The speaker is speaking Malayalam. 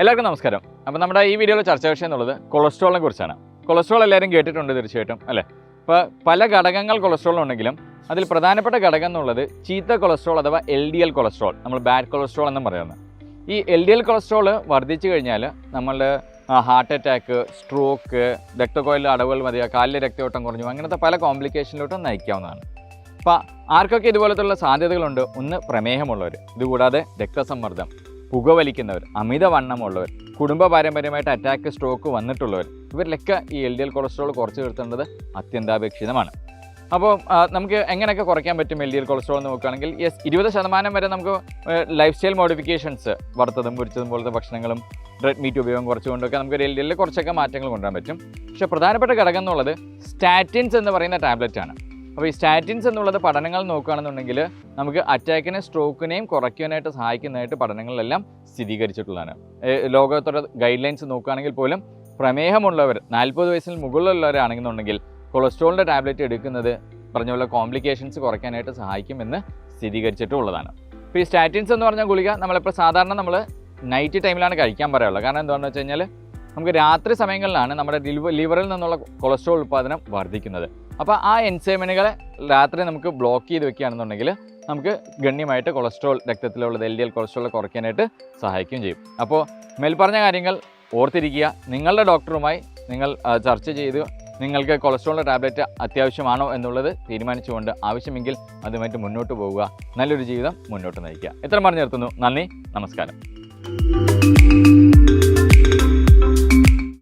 എല്ലാവർക്കും നമസ്കാരം. അപ്പോൾ നമ്മുടെ ഈ വീഡിയോയിൽ ചർച്ചാ വിഷയം എന്നുള്ളത് കൊളസ്ട്രോളിനെ കുറിച്ചാണ്. കൊളസ്ട്രോൾ എല്ലാവരും കേട്ടിട്ടുണ്ട് തീർച്ചയായിട്ടും അല്ലേ? ഇപ്പോൾ പല ഘടകങ്ങൾ കൊളസ്ട്രോൾ ഉണ്ടെങ്കിലും അതിൽ പ്രധാനപ്പെട്ട ഘടകം എന്നുള്ളത് ചീത്ത കൊളസ്ട്രോൾ അഥവാ എൽ ഡി എൽ കൊളസ്ട്രോൾ നമ്മൾ ബാഡ് കൊളസ്ട്രോൾ എന്നും പറയുന്നത്. ഈ എൽ ഡി എൽ കൊളസ്ട്രോൾ വർദ്ധിച്ചു കഴിഞ്ഞാൽ നമ്മളുടെ ഹാർട്ട് അറ്റാക്ക് സ്ട്രോക്ക് രക്തക്കോയിലെ അടവുകൾ മതിയാ കാലിലെ രക്തയോട്ടം കുറഞ്ഞു അങ്ങനത്തെ പല കോംപ്ലിക്കേഷനിലോട്ടും നയിക്കാവുന്നതാണ്. അപ്പോൾ ആർക്കൊക്കെ ഇതുപോലത്തുള്ള സാധ്യതകളുണ്ട്? ഒന്ന് പ്രമേഹമുള്ളവർ ഇതുകൂടാതെ രക്തസമ്മർദ്ദം. പുകവലിക്കുന്നവർ അമിതവണ്ണമുള്ളവർ കുടുംബ പാരമ്പര്യമായിട്ട് അറ്റാക്ക് സ്ട്രോക്ക് വന്നിട്ടുള്ളവർ ഇവരിലൊക്കെ ഈ എൽ ഡി എൽ കൊളസ്ട്രോൾ കുറച്ച് നിർത്തേണ്ടത് അത്യന്താപേക്ഷിതമാണ്. അപ്പോൾ നമുക്ക് എങ്ങനെയൊക്കെ കുറയ്ക്കാൻ പറ്റും എൽ ഡി എൽ കൊളസ്ട്രോൾ എന്ന് നോക്കുകയാണെങ്കിൽ യെസ് ഇരുപത് ശതമാനം വരെ നമുക്ക് ലൈഫ് സ്റ്റൈൽ മോഡിഫിക്കേഷൻസ് വറുത്തതും പൊരിച്ചതും പോലത്തെ ഭക്ഷണങ്ങളും റെഡ് മീറ്റ് ഉപയോഗം കുറച്ചുകൊണ്ടൊക്കെ നമുക്ക് എൽ ഡി എല്ലിൽ കുറച്ചൊക്കെ മാറ്റങ്ങൾ കൊണ്ടുവരാൻ പറ്റും. പക്ഷേ പ്രധാനപ്പെട്ട ഘടകം എന്നുള്ളത് സ്റ്റാറ്റിൻസ് എന്ന് പറയുന്ന ടാബ്ലറ്റാണ് അപ്പോൾ ഈ സ്റ്റാറ്റിൻസ് എന്നുള്ളത് പഠനങ്ങൾ നോക്കുകയാണെന്നുണ്ടെങ്കിൽ നമുക്ക് അറ്റാക്കിനെ സ്ട്രോക്കിനെയും കുറയ്ക്കാനായിട്ട് സഹായിക്കുന്നതായിട്ട് പഠനങ്ങളിലെല്ലാം സ്ഥിരീകരിച്ചിട്ടുള്ളതാണ്. ലോകത്തോടെ ഗൈഡ് ലൈൻസ് നോക്കുകയാണെങ്കിൽ പോലും പ്രമേഹമുള്ളവർ നാൽപ്പത് വയസ്സിന് മുകളിലുള്ളവരാണെന്നുണ്ടെങ്കിൽ കൊളസ്ട്രോളിന്റെ ടാബ്ലറ്റ് എടുക്കുന്നത് പറഞ്ഞ പോലെ കോംപ്ലിക്കേഷൻസ് കുറയ്ക്കാനായിട്ട് സഹായിക്കുമെന്ന് സ്ഥിരീകരിച്ചിട്ടുള്ളതാണ്. ഇപ്പോൾ ഈ സ്റ്റാറ്റിൻസ് എന്ന് പറഞ്ഞ ഗുളിക നമ്മളിപ്പോൾ സാധാരണ നമ്മൾ നൈറ്റ് ടൈമിലാണ് കഴിക്കാൻ പറയാറുള്ളത്. കാരണം എന്താണെന്ന് വെച്ച് കഴിഞ്ഞാൽ നമുക്ക് രാത്രി സമയങ്ങളിലാണ് നമ്മുടെ ലിവ- ലിവറിൽ നിന്നുള്ള കൊളസ്ട്രോൾ ഉൽപ്പാദനം വർദ്ധിക്കുന്നത്. അപ്പോൾ ആ എൻസൈമിനുകളെ രാത്രി നമുക്ക് ബ്ലോക്ക് ചെയ്ത് വെക്കുകയാണെന്നുണ്ടെങ്കിൽ നമുക്ക് ഗണ്യമായിട്ട് കൊളസ്ട്രോൾ രക്തത്തിലുള്ളത് എൽ ഡി എൽ കൊളസ്ട്രോൾ കുറയ്ക്കാനായിട്ട് സഹായിക്കുകയും ചെയ്യും. അപ്പോൾ മേൽപ്പറഞ്ഞ കാര്യങ്ങൾ ഓർത്തിരിക്കുക. നിങ്ങളുടെ ഡോക്ടറുമായി നിങ്ങൾ ചർച്ച ചെയ്ത് നിങ്ങൾക്ക് കൊളസ്ട്രോളിന്റെ ടാബ്ലറ്റ് അത്യാവശ്യമാണോ എന്നുള്ളത് തീരുമാനിച്ചുകൊണ്ട് ആവശ്യമെങ്കിൽ അതുമായിട്ട് മുന്നോട്ട് പോവുക. നല്ലൊരു ജീവിതം മുന്നോട്ട് നയിക്കുക. ഇത്ര പറഞ്ഞു നിർത്തുന്നു. നന്ദി. നമസ്കാരം.